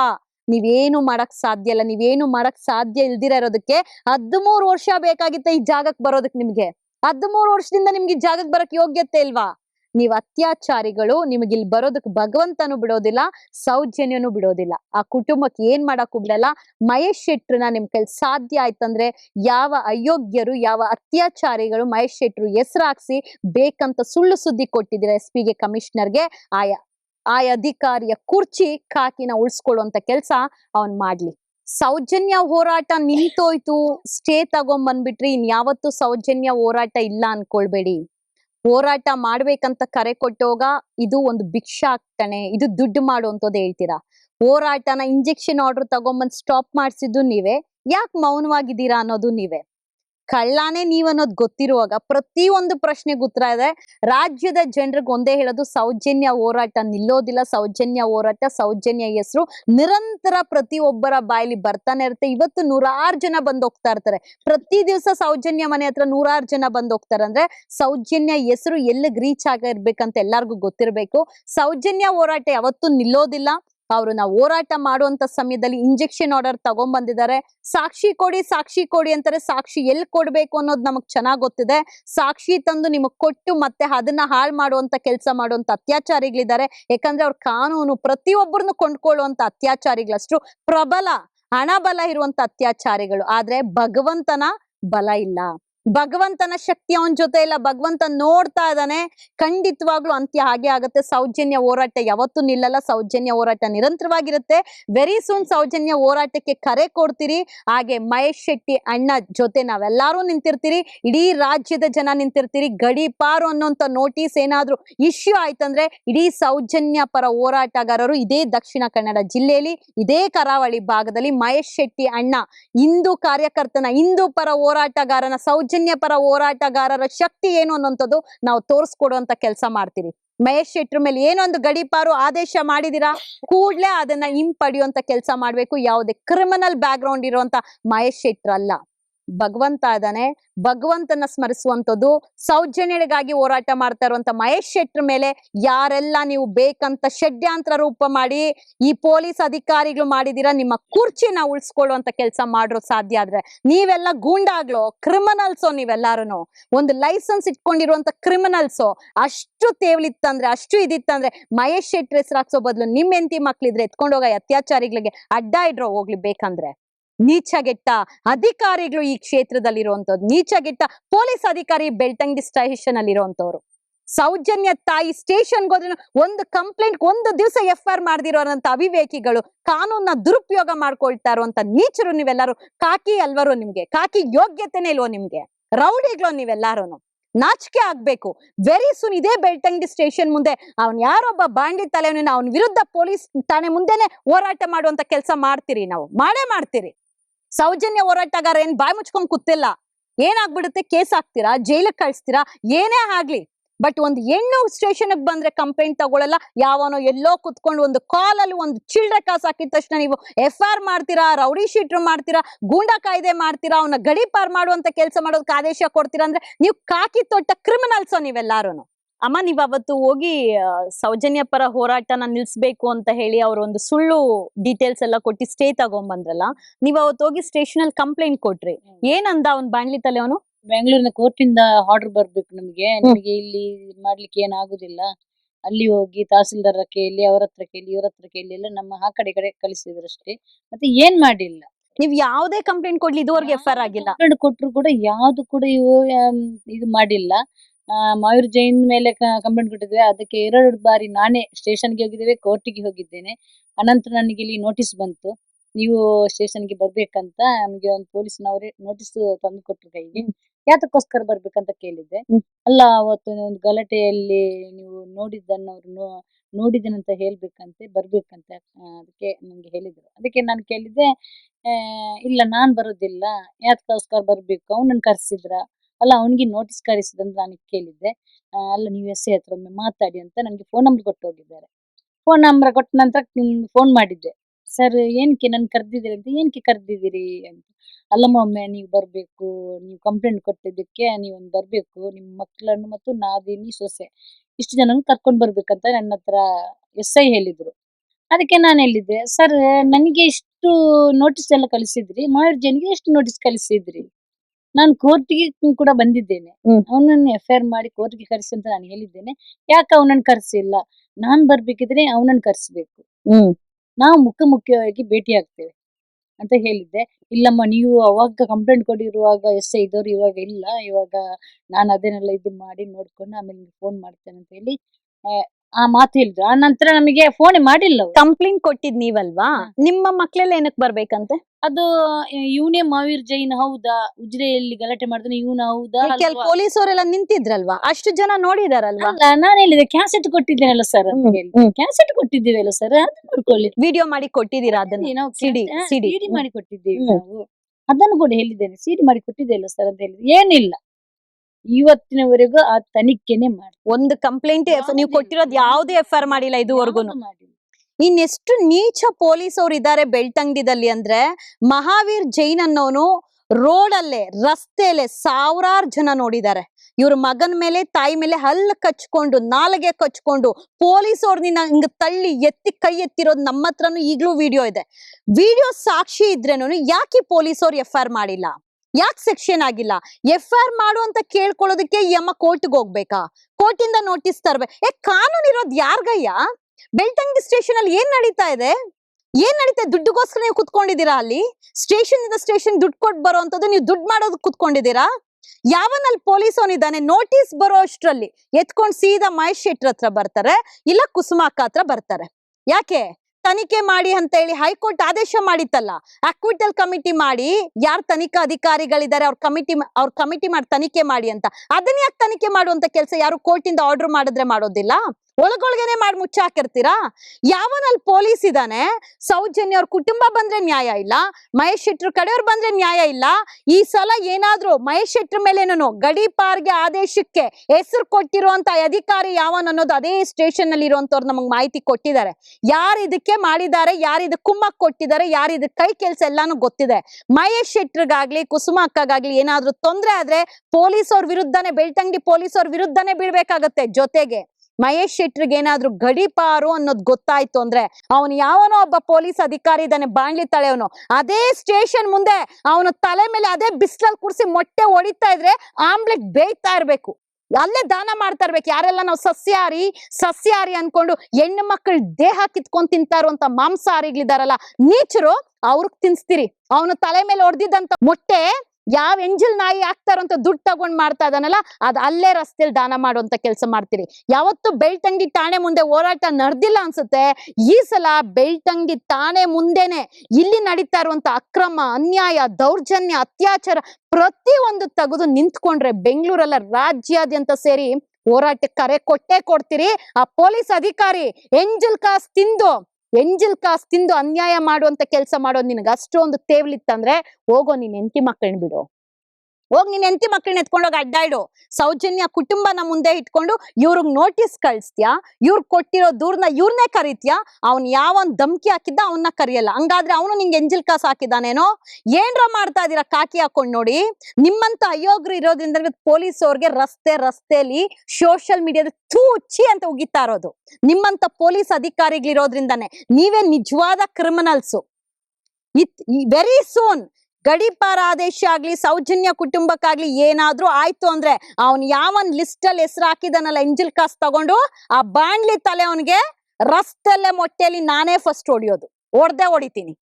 ನೀವೇನು ಮಾಡಕ್ ಸಾಧ್ಯ ಇಲ್ಲ, ನೀವೇನು ಮಾಡಕ್ ಸಾಧ್ಯ ಇಲ್ದಿರ ಇರೋದಕ್ಕೆ ಹದ್ಮೂರು ವರ್ಷ ಬೇಕಾಗಿತ್ತ ಈ ಜಾಗಕ್ಕೆ ಬರೋದಕ್ಕೆ ನಿಮ್ಗೆ. ಹದ್ಮೂರು ವರ್ಷದಿಂದ ನಿಮ್ಗೆ ಈ ಜಾಗಕ್ಕೆ ಬರಕ್ ಯೋಗ್ಯತೆ ಇಲ್ವಾ? ನೀವ್ ಅತ್ಯಾಚಾರಿಗಳು ನಿಮಗೆ ಇಲ್ಲಿ ಬರೋದಕ್ಕೆ ಭಗವಂತನು ಬಿಡೋದಿಲ್ಲ, ಸೌಜನ್ಯನು ಬಿಡೋದಿಲ್ಲ. ಆ ಕುಟುಂಬಕ್ಕೆ ಏನ್ ಮಾಡಕ್ಕೂ ಬಿಡಲ್ಲ ಮಹೇಶ್ ಶೆಟ್ರನ್ನ ನಿಮ್ ಕೈಲಿ ಸಾಧ್ಯ ಆಯ್ತಂದ್ರೆ ಯಾವ ಅಯೋಗ್ಯರು, ಯಾವ ಅತ್ಯಾಚಾರಿಗಳು ಮಹೇಶ್ ಶೆಟ್ರು ಹೆಸರಾಕ್ಸಿ ಬೇಕಂತ ಸುಳ್ಳು ಸುದ್ದಿ ಕೊಟ್ಟಿದ್ದೀರಾ ಎಸ್ ಪಿಗೆ ಕಮಿಷನರ್ಗೆ, ಆಯಾ ಆ ಅಧಿಕಾರಿಯ ಕುರ್ಚಿ ಕಾಕಿನ ಉಳಿಸ್ಕೊಳ್ಳುವಂತ ಕೆಲಸ ಅವನ್ ಮಾಡ್ಲಿ. ಸೌಜನ್ಯ ಹೋರಾಟ ನಿಂತೋಯ್ತು. ಸ್ಟೇ ತಗೊಂಬಂದ್ಬಿಟ್ರಿ ಇನ್ ಯಾವತ್ತು ಸೌಜನ್ಯ ಹೋರಾಟ ಇಲ್ಲ ಅನ್ಕೊಳ್ಬೇಡಿ. ಹೋರಾಟ ಮಾಡ್ಬೇಕಂತ ಕರೆ ಕೊಟ್ಟೋಗ ಇದು ಒಂದು ಭಿಕ್ಷಾಟನೆ, ಇದು ದುಡ್ಡು ಮಾಡುವಂತದ್ದು ಹೇಳ್ತೀರಾ? ಹೋರಾಟನ ಇಂಜೆಕ್ಷನ್ ಆರ್ಡರ್ ತಗೊಂಬಂದ್ ಸ್ಟಾಪ್ ಮಾಡಿಸಿದ್ದು ನೀವೇ, ಯಾಕೆ ಮೌನವಾಗಿದ್ದೀರಾ ಅನ್ನೋದು ನೀವೇ? ಕಳ್ಳಾನೇ ನೀವ್ ಅನ್ನೋದು ಗೊತ್ತಿರುವಾಗ ಪ್ರತಿಯೊಂದು ಪ್ರಶ್ನೆಗೆ ಉತ್ತರ ಇದೆ. ರಾಜ್ಯದ ಜನರಿಗೆ ಒಂದೇ ಹೇಳೋದು, ಸೌಜನ್ಯ ಹೋರಾಟ ನಿಲ್ಲೋದಿಲ್ಲ, ಸೌಜನ್ಯ ಹೋರಾಟ, ಸೌಜನ್ಯ ಹೆಸರು. ನಿರಂತರ ಪ್ರತಿಯೊಬ್ಬರ ಬಾಯಲ್ಲಿ ಬರ್ತಾನೆ ಇರುತ್ತೆ. ಇವತ್ತು ನೂರಾರು ಜನ ಬಂದು ಹೋಗ್ತಾ ಇರ್ತಾರೆ. ಪ್ರತಿ ದಿವಸ ಸೌಜನ್ಯ ಮನೆ ಹತ್ರ ನೂರಾರು ಜನ ಬಂದು ಹೋಗ್ತಾರೆ ಅಂದ್ರೆ ಸೌಜನ್ಯ ಹೆಸರು ಎಲ್ಲಿಗೆ ರೀಚ್ ಆಗಿರ್ಬೇಕಂತ ಎಲ್ಲಾರ್ಗೂ ಗೊತ್ತಿರಬೇಕು. ಸೌಜನ್ಯ ಹೋರಾಟ ಯಾವತ್ತೂ ನಿಲ್ಲೋದಿಲ್ಲ. ಅವರು ನಾವು ಹೋರಾಟ ಮಾಡುವಂತ ಸಮಯದಲ್ಲಿ ಇಂಜೆಕ್ಷನ್ ಆರ್ಡರ್ ತಗೊಂಡ್ಬಂದಿದ್ದಾರೆ. ಸಾಕ್ಷಿ ಕೊಡಿ ಸಾಕ್ಷಿ ಕೊಡಿ ಅಂತಾರೆ. ಸಾಕ್ಷಿ ಎಲ್ಲಿ ಕೊಡ್ಬೇಕು ಅನ್ನೋದು ನಮಗ್ ಚೆನ್ನಾಗ್ ಗೊತ್ತಿದೆ. ಸಾಕ್ಷಿ ತಂದು ನಿಮಗ್ ಕೊಟ್ಟು ಮತ್ತೆ ಅದನ್ನ ಹಾಳು ಮಾಡುವಂತ ಕೆಲಸ ಮಾಡುವಂತ ಅತ್ಯಾಚಾರಿಗಳಿದ್ದಾರೆ. ಯಾಕಂದ್ರೆ ಅವ್ರ ಕಾನೂನು ಪ್ರತಿಯೊಬ್ಬರನ್ನು ಕೊಂಡ್ಕೊಳ್ಳುವಂತ ಅತ್ಯಾಚಾರಿಗಳಷ್ಟು ಪ್ರಬಲ ಹಣಬಲ ಇರುವಂತ ಅತ್ಯಾಚಾರಿಗಳು. ಆದ್ರೆ ಭಗವಂತನ ಬಲ ಇಲ್ಲ. ಭಗವಂತನ ಶಕ್ತಿ ಅವನ ಜೊತೆ ಇಲ್ಲ, ಭಗವಂತ ನೋಡ್ತಾ ಇದ್ದಾನೆ, ಖಂಡಿತವಾಗ್ಲೂ ಅಂತ್ಯ ಹಾಗೆ ಆಗುತ್ತೆ. ಸೌಜನ್ಯ ಹೋರಾಟ ಯಾವತ್ತೂ ನಿಲ್ಲಲ್ಲ. ಸೌಜನ್ಯ ಹೋರಾಟ ನಿರಂತರವಾಗಿರುತ್ತೆ. ವೆರಿ ಸೂನ್ ಸೌಜನ್ಯ ಹೋರಾಟಕ್ಕೆ ಕರೆ ಕೊಡ್ತೀರಿ. ಹಾಗೆ ಮಹೇಶ್ ಶೆಟ್ಟಿ ಅಣ್ಣ ಜೊತೆ ನಾವೆಲ್ಲರೂ ನಿಂತಿರ್ತೀರಿ. ಇಡೀ ರಾಜ್ಯದ ಜನ ನಿಂತಿರ್ತೀರಿ. ಗಡಿಪಾರು ಅನ್ನೋಂಥ ನೋಟಿಸ್ ಏನಾದ್ರೂ ಇಶ್ಯೂ ಆಯ್ತಂದ್ರೆ ಇಡೀ ಸೌಜನ್ಯ ಪರ ಹೋರಾಟಗಾರರು ಇದೇ ದಕ್ಷಿಣ ಕನ್ನಡ ಜಿಲ್ಲೆಯಲ್ಲಿ, ಇದೇ ಕರಾವಳಿ ಭಾಗದಲ್ಲಿ ಮಹೇಶ್ ಶೆಟ್ಟಿ ಅಣ್ಣ, ಹಿಂದೂ ಕಾರ್ಯಕರ್ತನ, ಹಿಂದೂ ಪರ ಹೋರಾಟಗಾರನ ಸೌಜನ್ಯ ಪರ ಹೋರಾಟಗಾರರ ಶಕ್ತಿ ಏನು ಅನ್ನೋಂಥದ್ದು ನಾವು ತೋರಿಸ್ಕೊಡುವಂತ ಕೆಲಸ ಮಾಡ್ತೀರಿ. ಮಹೇಶ್ ಶೆಟ್ರ ಮೇಲೆ ಏನೊಂದು ಗಡಿಪಾರು ಆದೇಶ ಮಾಡಿದಿರಾ ಕೂಡ್ಲೆ ಅದನ್ನ ಹಿಂಪಡೆಯುವಂತ ಕೆಲಸ ಮಾಡ್ಬೇಕು. ಯಾವುದೇ ಕ್ರಿಮಿನಲ್ ಬ್ಯಾಕ್ ಗ್ರೌಂಡ್ ಇರುವಂತ ಮಹೇಶ್ ಶೆಟ್ರ್ ಅಲ್ಲ. ಭಗವಂತ ಇದ್ದಾನೆ ಭಗವಂತನ ಸ್ಮರಿಸುವಂಥದ್ದು ಸೌಜನ್ಯಗಾಗಿ ಹೋರಾಟ ಮಾಡ್ತಾ ಇರುವಂತ ಮಹೇಶ್ ಶೆಟ್ರ್ ಮೇಲೆ ಯಾರೆಲ್ಲ ನೀವು ಬೇಕಂತ ಷಡ್ಯಂತ್ರ ರೂಪ ಮಾಡಿ, ಈ ಪೊಲೀಸ್ ಅಧಿಕಾರಿಗಳು ಮಾಡಿದಿರ ನಿಮ್ಮ ಕುರ್ಚಿನ ಉಳಿಸ್ಕೊಳ್ಳುವಂತ ಕೆಲಸ ಮಾಡ್ರೋ ಸಾಧ್ಯ ಆದ್ರೆ, ನೀವೆಲ್ಲ ಗೂಂಡಾಗ್ಲೋ ಕ್ರಿಮಿನಲ್ಸೋ ನೀವೆಲ್ಲಾರು ಒಂದು ಲೈಸೆನ್ಸ್ ಇಟ್ಕೊಂಡಿರುವಂತ ಕ್ರಿಮಿನಲ್ಸೋ ಅಷ್ಟು ತೇವಲಿತ್ತಂದ್ರೆ, ಅಷ್ಟು ಇದಿತ್ತಂದ್ರೆ, ಮಹೇಶ್ ಶೆಟ್ರ್ ಹೆಸರು ಹಾಕ್ಸೋ ಬದಲು ನಿಮ್ ಹೆಂಡತಿ ಮಕ್ಳಿದ್ರೆ ಎತ್ಕೊಂಡೋಗ ಅತ್ಯಾಚಾರಿಗಳಿಗೆ ಅಡ್ಡ ಇಡ್ರೋ ಹೋಗ್ಲಿ ಬೇಕಂದ್ರೆ. ನೀಚಗೆಟ್ಟ ಅಧಿಕಾರಿಗಳು ಈ ಕ್ಷೇತ್ರದಲ್ಲಿ ಇರುವಂತವ್ರು ನೀಚಗೆಟ್ಟ ಪೊಲೀಸ್ ಅಧಿಕಾರಿ ಬೆಳ್ತಂಗಿ ಸ್ಟೇಷನ್ ಅಲ್ಲಿ ಇರುವಂತವ್ರು ಸೌಜನ್ಯ ತಾಯಿ ಸ್ಟೇಷನ್ಗೆ ಹೋದ್ರೆ ಒಂದು ಕಂಪ್ಲೇಂಟ್ ಒಂದು ದಿವಸ ಎಫ್ ಆರ್ ಮಾಡ್ದಿರೋರಂತ ಅವಿವೇಕಿಗಳು ಕಾನೂನ ದುರುಪಯೋಗ ಮಾಡ್ಕೊಳ್ತಾ ಇರುವಂತ ನೀಚರು ನೀವೆಲ್ಲರೂ, ಕಾಕಿ ಅಲ್ವರು ನಿಮ್ಗೆ? ಕಾಕಿ ಯೋಗ್ಯತೆನೇ ಇಲ್ವೋ ನಿಮ್ಗೆ? ರೌಡಿಗಳು ನೀವೆಲ್ಲಾರು ನಾಚಿಕೆ ಆಗ್ಬೇಕು. ವೆರಿ ಸೂನ್ ಇದೇ ಬೆಳ್ತಂಗಿ ಸ್ಟೇಷನ್ ಮುಂದೆ ಅವ್ನ್ ಯಾರೊಬ್ಬ ಬಾಂಡಿ ತಲೆಯವನ ಅವನ ವಿರುದ್ಧ ಪೊಲೀಸ್ ಠಾಣೆ ಮುಂದೆನೆ ಹೋರಾಟ ಮಾಡುವಂತ ಕೆಲಸ ಮಾಡ್ತೀರಿ ನಾವು. ಮಾಡೇ ಮಾಡ್ತೀರಿ. ಸೌಜನ್ಯ ಹೋರಾಟಗಾರ ಏನ್ ಬಾಯಿ ಮುಚ್ಕೊಂಡ್ ಕೂತಿಲ್ಲ. ಏನಾಗ್ಬಿಡುತ್ತೆ? ಕೇಸ್ ಹಾಕ್ತೀರಾ? ಜೈಲಿಗೆ ಕಳಿಸ್ತೀರಾ? ಏನೇ ಆಗ್ಲಿ. ಬಟ್ ಒಂದು ಹೆಣ್ಣು ಸ್ಟೇಷನ್ ಬಂದ್ರೆ ಕಂಪ್ಲೇಂಟ್ ತಗೊಳಲ್ಲ. ಯಾವನೋ ಎಲ್ಲೋ ಕುತ್ಕೊಂಡು ಒಂದು ಕಾಲ್ ಅಲ್ಲಿ ಒಂದು ಚಿಲ್ಡ್ರ ಕಾಸ್ ಹಾಕಿದ ತಕ್ಷಣ ನೀವು ಎಫ್ ಆರ್ ಮಾಡ್ತೀರಾ? ರೌಡಿ ಶೀಟ್ರು ಮಾಡ್ತೀರಾ? ಗೂಂಡಾ ಕಾಯ್ದೆ ಮಾಡ್ತೀರಾ? ಅವನ ಗಡಿಪಾರ್ ಮಾಡುವಂತ ಕೆಲಸ ಮಾಡೋದಕ್ಕೆ ಆದೇಶ ಕೊಡ್ತೀರಾ? ಅಂದ್ರೆ ನೀವು ಕಾಕಿ ತೊಟ್ಟ ಕ್ರಿಮಿನಲ್ಸೋ ನೀವೆಲ್ಲಾರು ಅಮ್ಮ ನೀವ್ ಅವತ್ತು ಹೋಗಿ ಸೌಜನ್ಯ ಪರ ಹೋರಾಟನ ನಿಲ್ಸ್ಬೇಕು ಅಂತ ಹೇಳಿ ಅವ್ರ ಒಂದು ಸುಳ್ಳು ಡೀಟೇಲ್ಸ್ ಎಲ್ಲ ಕೊಟ್ಟು ಸ್ಟೇ ತಗೊಂಬಂದ್ರಲ್ಲ ನೀವ್ ಅವತ್ತು ಹೋಗಿ ಸ್ಟೇಷನ್ ಅಲ್ಲಿ ಕಂಪ್ಲೇಂಟ್ ಕೊಟ್ರಿ ಏನಂದ ಅವ್ನ್ ಬಾಣ್ಲಿ ತಲೆ ಅವನು? ಬೆಂಗಳೂರಿನ ಕೋರ್ಟಿಂದ ಆರ್ಡರ್ ಬರ್ಬೇಕು ನಮಗೆ. ನಿಮಗೆ ಇಲ್ಲಿ ಮಾಡ್ಲಿಕ್ಕೆ ಏನಾಗುದಿಲ್ಲ ಅಲ್ಲಿ ಹೋಗಿ ತಹಸೀಲ್ದಾರ್ ಕೇಳಿ ಅವ್ರ ಹತ್ರ ಕೇಳಿ ಇವ್ರ ಹತ್ರ ಕೇಳಿ ಎಲ್ಲ ನಮ್ಮ ಆ ಕಡೆ ಕಡೆ ಕಳಿಸಿದ್ರು ಅಷ್ಟೇ ಮತ್ತೆ ಏನ್ ಮಾಡಿಲ್ಲ? ನೀವ್ ಯಾವ್ದೇ ಕಂಪ್ಲೇಂಟ್ ಕೊಡ್ಲಿ ಇದುವರೆಗೆ ಎಫ್ ಆರ್ ಆಗಿಲ್ಲ. ಕಂಪ್ಲೇಂಟ್ ಕೊಟ್ರು ಕೂಡ ಯಾವ್ದು ಕೂಡ ಇವು ಇದು ಮಾಡಿಲ್ಲ. ಆ, ಮಯೂರ್ ಜೈನ್ ಮೇಲೆ ಕಂಪ್ಲೇಂಟ್ ಕೊಟ್ಟಿದ್ವಿ. ಅದಕ್ಕೆ ಎರಡು ಬಾರಿ ನಾನೇ ಸ್ಟೇಷನ್ಗೆ ಹೋಗಿದ್ದೇವೆ ಕೋರ್ಟಿಗೆ ಹೋಗಿದ್ದೇನೆ. ಅನಂತರ ನನಗೆ ಇಲ್ಲಿ ನೋಟಿಸ್ ಬಂತು. ನೀವು ಸ್ಟೇಷನ್ಗೆ ಬರ್ಬೇಕಂತ ನಮಗೆ ಒಂದು ಪೊಲೀಸ್ನವರೇ ನೋಟಿಸ್ ತಂದು ಕೊಟ್ರು ಕೈಗೆ. ಯಾತಕ್ಕೋಸ್ಕರ ಬರ್ಬೇಕಂತ ಕೇಳಿದ್ದೆ. ಅಲ್ಲ ಅವತ್ತು ಒಂದು ಗಲಾಟೆಯಲ್ಲಿ ನೀವು ನೋಡಿದ್ದನ್ನು ಅವ್ರು ನೋ ನೋಡಿದ್ದೇನಂತ ಹೇಳ್ಬೇಕಂತೆ ಬರ್ಬೇಕಂತ ಅದಕ್ಕೆ ನಂಗೆ ಹೇಳಿದ್ರು. ಅದಕ್ಕೆ ನಾನು ಕೇಳಿದ್ದೆ ಆ, ಇಲ್ಲ ನಾನ್ ಬರೋದಿಲ್ಲ. ಯಾತಕ್ಕೋಸ್ಕರ ಬರ್ಬೇಕು? ಅವ್ನ ಕರ್ಸಿದ್ರ? ಅಲ್ಲ, ಅವನಿಗೆ ನೋಟಿಸ್ ಕರೆಸಿದಂತ ನಾನು ಕೇಳಿದ್ದೆ. ಅಲ್ಲ, ನೀವು ಎಸ್ ಐ ಹತ್ರ ಒಮ್ಮೆ ಮಾತಾಡಿ ಅಂತ ನನಗೆ ಫೋನ್ ನಂಬರ್ ಕೊಟ್ಟು ಹೋಗಿದ್ದಾರೆ. ಫೋನ್ ನಂಬರ್ ಕೊಟ್ಟ ನಂತರ ಫೋನ್ ಮಾಡಿದ್ದೆ. ಸರ್ ಏನಕ್ಕೆ ನನ್ ಕರೆದಿದ್ದೀರಿ ಅಂತ ಏನಕ್ಕೆ ಕರೆದಿದ್ದೀರಿ ಅಂತ. ಅಲ್ಲಮ್ಮ, ಒಮ್ಮೆ ನೀವು ಬರ್ಬೇಕು, ನೀವು ಕಂಪ್ಲೇಂಟ್ ಕೊಟ್ಟಿದ್ದಕ್ಕೆ ನೀವು ಬರಬೇಕು. ನಿಮ್ಮ ಮಕ್ಕಳನ್ನು ಮತ್ತು ನಾದಿನಿ ಸೊಸೆ. ಇಷ್ಟು ಜನನ ಕರ್ಕೊಂಡು ಬರ್ಬೇಕಂತ ನನ್ನ ಹತ್ರ ಎಸ್ ಐ ಹೇಳಿದ್ರು. ಅದಕ್ಕೆ ನಾನು ಹೇಳಿದ್ದೆ ಸರ್ ನನಗೆ ಇಷ್ಟು ನೋಟಿಸ್ ಎಲ್ಲ ಕಳಿಸಿದ್ರಿ ಮಯೂರ್ ಜನಗೆ ಎಷ್ಟು ನೋಟಿಸ್ ಕಳಿಸಿದ್ರಿ? ನಾನು ಕೋರ್ಟ್ಗೆ ಕೂಡ ಬಂದಿದ್ದೇನೆ. ಹ್ಮ್. ಅವನನ್ನು ಎಫ್ ಐ ಆರ್ ಮಾಡಿ ಕೋರ್ಟ್ಗೆ ಕರೆಸಿ ಅಂತ ನಾನು ಹೇಳಿದ್ದೇನೆ. ಯಾಕೆ ಅವನನ್ನು ಕರೆಸಿಲ್ಲ? ನಾನ್ ಬರ್ಬೇಕಿದ್ರೆ ಅವನನ್ನು ಕರೆಸ್ಬೇಕು. ಹ್ಮ್. ನಾವು ಮುಖ ಮುಖ್ಯವಾಗಿ ಭೇಟಿ ಆಗ್ತೇವೆ ಅಂತ ಹೇಳಿದ್ದೆ. ಇಲ್ಲಮ್ಮ ನೀವು ಅವಾಗ ಕಂಪ್ಲೇಂಟ್ ಕೊಟ್ಟಿರುವಾಗ ಎಸ್ ಐ ಇದ್ದವ್ರು ಇವಾಗ ಇಲ್ಲ. ಇವಾಗ ನಾನು ಅದನ್ನೆಲ್ಲ ಇದು ಮಾಡಿ ನೋಡ್ಕೊಂಡು ಆಮೇಲೆ ಫೋನ್ ಮಾಡ್ತೇನೆ ಅಂತ ಹೇಳಿ ಆ, ಆ ಮಾತು ಹೇಳಿದ್ರು. ಆ ನಂತರ ನಮಗೆ ಫೋನ್ ಮಾಡಿಲ್ಲ ಅವ್ರು. ಕಂಪ್ಲೇಂಟ್ ಕೊಟ್ಟಿದ್ ನೀವಲ್ವಾ? ನಿಮ್ಮ ಮಕ್ಳೆಲ್ಲ ಏನಕ್ ಬರ್ಬೇಕಂತೆ? ಅದು ಇವನೇ ಮಾವೀರ್ ಜೈನ್ ಹೌದಾ? ಉಜ್ರೆಯಲ್ಲಿ ಗಲಾಟೆ ಮಾಡಿದ್ರೆ ಇವನು ಹೌದಾ ಕೆಲ? ಪೊಲೀಸ್ ಅವರೆಲ್ಲ ನಿಂತಿದ್ರಲ್ವಾ? ಅಷ್ಟು ಜನ ನೋಡಿದಾರಲ್ವಾ? ಅಲ್ಲ ನಾನು ಹೇಳಿದೆ ಕ್ಯಾಸೆಟ್ ಕೊಟ್ಟಿದ್ದೇನಲ್ಲ ಸರ್ ಕ್ಯಾಸೆಟ್ ಕೊಟ್ಟಿದ್ದೀವಲ್ಲ ಸರ್ ಅದು ನೋಡ್ಕೊಳ್ಳಿ. ವಿಡಿಯೋ ಮಾಡಿ ಕೊಟ್ಟಿದ್ದೀರಾ ಅದನ್ನ? ನಾವು ಸಿಡಿ. CD ಮಾಡಿ ಕೊಟ್ಟಿದ್ದೀವಿ ನಾವು. ಅದನ್ನು ಕೂಡ ಹೇಳಿದ್ದೇನೆ ಸಿಡಿ ಮಾಡಿ ಕೊಟ್ಟಿದ್ದೆಲ್ಲ ಸರ್ ಅಂತ ಹೇಳಿದ್ರೆ. ಏನಿಲ್ಲ. ಇವತ್ತಿನವರೆಗೂ ಆ ತನಿಖೆನೆ ಮಾಡಿ ಒಂದು ಕಂಪ್ಲೇಂಟ್ ನೀವು ಕೊಟ್ಟಿರೋದು ಯಾವುದೇ ಎಫ್ ಆರ್ ಮಾಡಿಲ್ಲ ಇದುವರೆಗೂ ಮಾಡಿಲ್ಲ. ಇನ್ನೆಷ್ಟು ನೀಚ ಪೊಲೀಸ್ ಅವ್ರು ಇದ್ದಾರೆ ಬೆಳ್ತಂಗಡಿದಲ್ಲಿ ಅಂದ್ರೆ ಮಹಾವೀರ್ ಜೈನ್ ಅನ್ನೋನು ರೋಡಲ್ಲೇ ರಸ್ತೆಯಲ್ಲೇ ಸಾವಿರಾರು ಜನ ನೋಡಿದ್ದಾರೆ. ಇವ್ರ ಮಗನ ಮೇಲೆ, ತಾಯಿ ಮೇಲೆ ಹಲ್ಲು ಕಚ್ಕೊಂಡು, ನಾಲಿಗೆ ಕಚ್ಕೊಂಡು ಪೊಲೀಸ್ ಅವ್ರನ್ನ ಹಿಂಗ ತಳ್ಳಿ ಎತ್ತಿ ಕೈ ಎತ್ತಿರೋದು ನಮ್ಮ ಹತ್ರನು ಈಗಲೂ ವಿಡಿಯೋ ಇದೆ. ವಿಡಿಯೋ ಸಾಕ್ಷಿ ಇದ್ರೇನು ಯಾಕೆ ಪೊಲೀಸ್ ಅವ್ರು ಎಫ್ ಮಾಡಿಲ್ಲ? ಯಾಕೆ ಸೆಕ್ಷನ್ ಆಗಿಲ್ಲ? ಎಫ್ ಆರ್ ಮಾಡು ಅಂತ ಕೇಳ್ಕೊಳ್ಳೋದಕ್ಕೆ ಯಮ್ಮ ಕೋರ್ಟ್ಗೆ ಹೋಗ್ಬೇಕಾ? ಕೋರ್ಟಿಂದ ನೋಟಿಸ್ ತರ್ಬೇಕು ಏ ಕಾನೂನು ಇರೋದು ಯಾರ್ಗಯ್ಯ? ಬೆಳ್ತಂಗಿ ಸ್ಟೇಷನ್ ಅಲ್ಲಿ ಏನ್ ನಡೀತಾ ಇದೆ? ಏನ್ ನಡೀತಾ ಇದೆ? ದುಡ್ಡುಗೋಸ್ಕರ ನೀವು ಕುತ್ಕೊಂಡಿದ್ದೀರಾ ಅಲ್ಲಿ? ಸ್ಟೇಷನ್ ಇಂದ ಸ್ಟೇಷನ್ ದುಡ್ಡು ಕೊಟ್ಟು ಬರೋ ಅಂತದ್ದು ನೀವು ದುಡ್ಡು ಮಾಡೋದು ಕುತ್ಕೊಂಡಿದ್ದೀರಾ? ಯಾವನಲ್ಲಿ ಪೊಲೀಸ್ ಅವನಿದ್ದಾನೆ ನೋಟಿಸ್ ಬರೋ ಅಷ್ಟರಲ್ಲಿ ಎತ್ಕೊಂಡು ಸೀದಾ ಮಹೇಶ್ ಶೆಟ್ರ್ ಹತ್ರ ಬರ್ತಾರೆ, ಇಲ್ಲ ಕುಸುಮಾಕ್ಕ ಹತ್ರ ಬರ್ತಾರೆ. ಯಾಕೆ? ತನಿಖೆ ಮಾಡಿ ಅಂತ ಹೇಳಿ ಹೈಕೋರ್ಟ್ ಆದೇಶ ಮಾಡಿತ್ತಲ್ಲ ಅಕ್ವಿಟಲ್ ಕಮಿಟಿ ಮಾಡಿ, ಯಾರ್ ತನಿಖಾ ಅಧಿಕಾರಿಗಳಿದ್ದಾರೆ ಅವ್ರ ಕಮಿಟಿ ಅವ್ರ ಕಮಿಟಿ ಮಾಡಿ ತನಿಖೆ ಮಾಡಿ ಅಂತ. ಅದನ್ನ ಯಾಕೆ ತನಿಖೆ ಮಾಡುವಂತ ಕೆಲಸ ಯಾರು ಕೋರ್ಟಿಂದ ಆರ್ಡರ್ ಮಾಡಿದ್ರೆ ಮಾಡೋದಿಲ್ಲ? ಒಳಗೊಳಗೇನೆ ಮಾಡಿ ಮುಚ್ಚಾಕಿರ್ತೀರಾ? ಯಾವನಲ್ಲಿ ಪೊಲೀಸ್ ಇದ್ದಾನೆ ಸೌಜನ್ಯ ಅವ್ರ ಕುಟುಂಬ ಬಂದ್ರೆ ನ್ಯಾಯ ಇಲ್ಲ. ಮಹೇಶ್ ಶೆಟ್ಟರ್ ಕಡೆಯವ್ರು ಬಂದ್ರೆ ನ್ಯಾಯ ಇಲ್ಲ. ಈ ಸಲ ಏನಾದ್ರೂ ಮಹೇಶ್ ಶೆಟ್ರ ಮೇಲೇನು ಗಡಿಪಾರ್ಗೆ ಆದೇಶಕ್ಕೆ ಹೆಸರು ಕೊಟ್ಟಿರುವಂತ ಅಧಿಕಾರಿ ಯಾವನ್ ಅನ್ನೋದು ಅದೇ ಸ್ಟೇಷನ್ನಲ್ಲಿ ಇರುವಂತವ್ರು ನಮಗ್ ಮಾಹಿತಿ ಕೊಟ್ಟಿದ್ದಾರೆ. ಯಾರು ಇದಕ್ಕೆ ಮಾಡಿದ್ದಾರೆ, ಯಾರು ಇದಕ್ಕೆ ಕುಮ್ಮಕ್ ಕೊಟ್ಟಿದ್ದಾರೆ, ಯಾರು ಇದಕ್ಕೆ ಕೈ ಕೆಲಸ ಎಲ್ಲಾನು ಗೊತ್ತಿದೆ. ಮಹೇಶ್ ಶೆಟ್ರಿಗಾಗ್ಲಿ ಕುಸುಮ ಅಕ್ಕಗಾಗ್ಲಿ ಏನಾದ್ರೂ ತೊಂದ್ರೆ ಆದ್ರೆ ಪೊಲೀಸ್ ಅವ್ರ ವಿರುದ್ಧನೇ ಬೆಳ್ತಂಗಡಿ ಪೊಲೀಸ್ ಅವ್ರ ವಿರುದ್ಧನೇ ಬೀಳ್ಬೇಕಾಗತ್ತೆ ಜೊತೆಗೆ. ಮಹೇಶ್ ಶೆಟ್ರಿಗೆ ಏನಾದ್ರು ಗಡಿಪಾರು ಅನ್ನೋದು ಗೊತ್ತಾಯ್ತು ಅಂದ್ರೆ ಅವನು ಯಾವನೋ ಒಬ್ಬ ಪೊಲೀಸ್ ಅಧಿಕಾರಿ ಇದ್ದಾನೆ, ಬಾಣ್ಲಿ ತಳೆಯವನು. ಅದೇ ಸ್ಟೇಷನ್ ಮುಂದೆ ಅವನ ತಲೆ ಮೇಲೆ ಅದೇ ಬಿಸಿಲಲ್ಲಿ ಕುರ್ಸಿ ಮೊಟ್ಟೆ ಹೊಡಿತಾ ಇದ್ರೆ ಆಮ್ಲೆಟ್ ಬೇಯ್ತಾ ಇರ್ಬೇಕು. ಅಲ್ಲೇ ದಾನ ಮಾಡ್ತಾ ಇರ್ಬೇಕು. ಯಾರೆಲ್ಲ ನಾವು ಸಸ್ಯಾಹಾರಿ ಸಸ್ಯಾಹಾರಿ ಅನ್ಕೊಂಡು ಹೆಣ್ಣು ಮಕ್ಕಳ ದೇಹ ಕಿತ್ಕೊಂಡ್ ತಿಂತಾ ಇರುವಂತ ಮಾಂಸಾಹಾರಿಗಳಿದಾರಲ್ಲ, ನೀಚರು ಅವ್ರಿಗೆ ತಿನ್ಸ್ತೀರಿ. ಅವನ ತಲೆ ಮೇಲೆ ಹೊಡೆದಿದ್ದಂತ ಮೊಟ್ಟೆ ಯಾವ ಎಂಜಲ್ ನಾಯಿ ಹಾಕ್ತಾರಂತ ದುಡ್ಡು ತಗೊಂಡ್ ಮಾಡ್ತಾ ಇದಾನಲ್ಲ, ಅದ್ ಅಲ್ಲೇ ರಸ್ತೆಲಿ ದಾನ ಮಾಡುವಂತ ಕೆಲಸ ಮಾಡ್ತೀರಿ. ಯಾವತ್ತು ಬೆಳ್ತಂಗಿ ತಾಣೆ ಮುಂದೆ ಹೋರಾಟ ನಡೆದಿಲ್ಲ ಅನ್ಸುತ್ತೆ. ಈ ಸಲ ಬೆಳ್ತಂಗಿ ತಾಣೆ ಮುಂದೆನೆ ಇಲ್ಲಿ ನಡೀತಾ ಇರುವಂತ ಅಕ್ರಮ, ಅನ್ಯಾಯ, ದೌರ್ಜನ್ಯ, ಅತ್ಯಾಚಾರ ಪ್ರತಿ ಒಂದು ತೆಗೆದು ನಿಂತ್ಕೊಂಡ್ರೆ ಬೆಂಗಳೂರಲ್ಲ ರಾಜ್ಯಾದ್ಯಂತ ಸೇರಿ ಹೋರಾಟಕ್ಕೆ ಕರೆ ಕೊಟ್ಟೇ ಕೊಡ್ತೀರಿ. ಆ ಪೊಲೀಸ್ ಅಧಿಕಾರಿ, ಎಂಜಲ್ ಕಾಸ್ ತಿಂದು ಎಂಜಲ್ ಕಾಸ್ ತಿಂದು ಅನ್ಯಾಯ ಮಾಡುವಂತ ಕೆಲಸ ಮಾಡೋದು ನಿನಗೆ ಅಷ್ಟೊಂದು ತೇವ್ಲಿತ್ತಂದ್ರೆ ಹೋಗೋ ನೀನ್ ಹೆಂಡತಿ ಮಕ್ಕಳನ್ನ ಬಿಡು. ಹೋಗ್ ನೀನ್ ಎಂತಿ ಮಕ್ಕಳನ್ನ ಎತ್ಕೊಂಡೋಗಿ ಅಡ್ಡಾಡು ಸೌಜನ್ಯ ಕುಟುಂಬನ ಮುಂದೆ ಇಟ್ಕೊಂಡು ಇವ್ರಿಗೆ ನೋಟಿಸ್ ಕಳಿಸ್ತ್ಯಾ? ಇವ್ರು ಕೊಟ್ಟಿರೋ ದೂರ್ನ ಇವ್ರನ್ನೇ ಕರೀತ್ಯಾ? ಅವ್ನ್ ಯಾವನ್ ಧಮ್ಕಿ ಹಾಕಿದ್ದ ಅವನ್ನ ಕರಿಯಲ್ಲ. ಹಂಗಾದ್ರೆ ಅವನು ನಿಂಗೆ ಎಂಜಿಲ್ ಕಾಸು ಹಾಕಿದಾನೇನೋ ಏನ್ರ ಮಾಡ್ತಾ ಇದೀರಾ ಕಾಕಿ ಹಾಕೊಂಡ್ ನೋಡಿ? ನಿಮ್ಮಂತ ಅಯೋಗ್ರು ಇರೋದ್ರಿಂದ ಪೊಲೀಸ್ ಅವ್ರಿಗೆ ರಸ್ತೆ ರಸ್ತೆಯಲ್ಲಿ ಸೋಷಿಯಲ್ ಮೀಡಿಯಾದ ತೂಚಿ ಅಂತ ಉಗಿತಾ ಇರೋದು. ನಿಮ್ಮಂತ ಪೊಲೀಸ್ ಅಧಿಕಾರಿಗಳಿರೋದ್ರಿಂದಾನೆ. ನೀವೇ ನಿಜವಾದ ಕ್ರಿಮಿನಲ್ಸು ಇತ್ ವೆರಿ ಸೋನ್ ಗಡಿಪಾರ ಆದೇಶ ಆಗ್ಲಿ, ಸೌಜನ್ಯ ಕುಟುಂಬಕ್ಕಾಗ್ಲಿ ಏನಾದ್ರೂ ಆಯ್ತು ಅಂದ್ರೆ ಅವನ್ ಯಾವನ್ ಲಿಸ್ಟ್ ಅಲ್ಲಿ ಹೆಸರು ಹಾಕಿದಾನಲ್ಲ ಎಂಜಿಲ್ ಕಾಸ್ ತಗೊಂಡು ಆ ಬಾಣ್ಲಿ ತಲೆ ಅವನಿಗೆ ರಸ್ತಲ್ಲೇ ಮೊಟ್ಟೆಯಲ್ಲಿ ನಾನೇ ಫಸ್ಟ್ ಹೊಡಿಯೋದು. ಹೊಡ್ದೆ ಹೊಡಿತೀನಿ.